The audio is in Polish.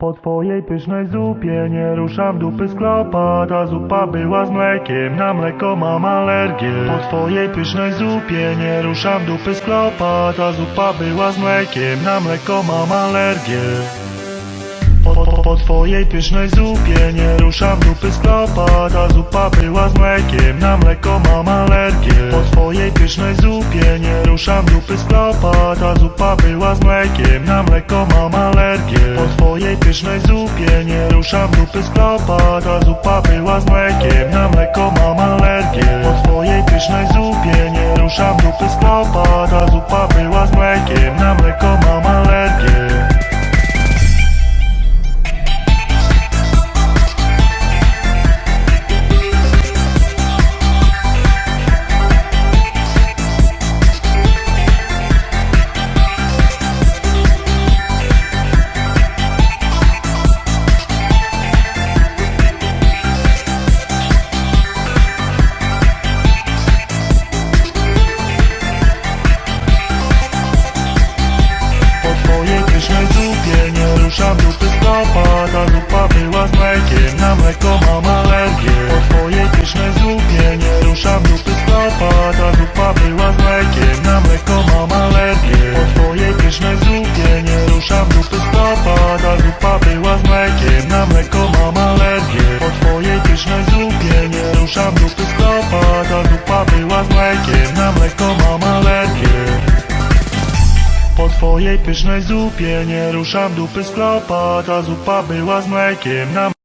Po twojej pysznej zupie nie ruszam dupy z klopa Ta zupa była z mlekiem, na mleko mam alergię. Po twojej pysznej zupie nie ruszam dupy z klopa Ta zupa była z mlekiem, na mleko mam alergię. Po, po, po twojej pysznej zupie nie ruszam dupy z klopa Ta zupa była z mlekiem, na mleko mam alergię. Po twojej pysznej zupie nie ruszam dupy z klopa Ta zupa była z mlekiem, na mleko mam alergię Po twojej pysznej zupie. Nie ruszam dupy z klopa Ta zupa była z mlekiem, na mleko mam alergię. Po twojej pysznej zupie nie ruszam dupy z klopa Ta zupa była z mlekiem, na mleko mam pysznej zupie nie ruszam z kopa Ta zupa była z mlekiem, na mleko mam alergię. Po twojej pysznej zupie nie ruszam z kopa Ta zupa była z mlekiem, na mleko mam alergię. Po twojej pysznej zupie nie ruszam z kopa Ta zupa była z mlekiem, na mleko mam alergię. Po twojej pysznej zupie nie ruszam z kopa Ta zupa była z mlekiem, na mleko mam po twojej pysznej zupie. Nie ruszam dupy z klopa Ta zupa była z mlekiem na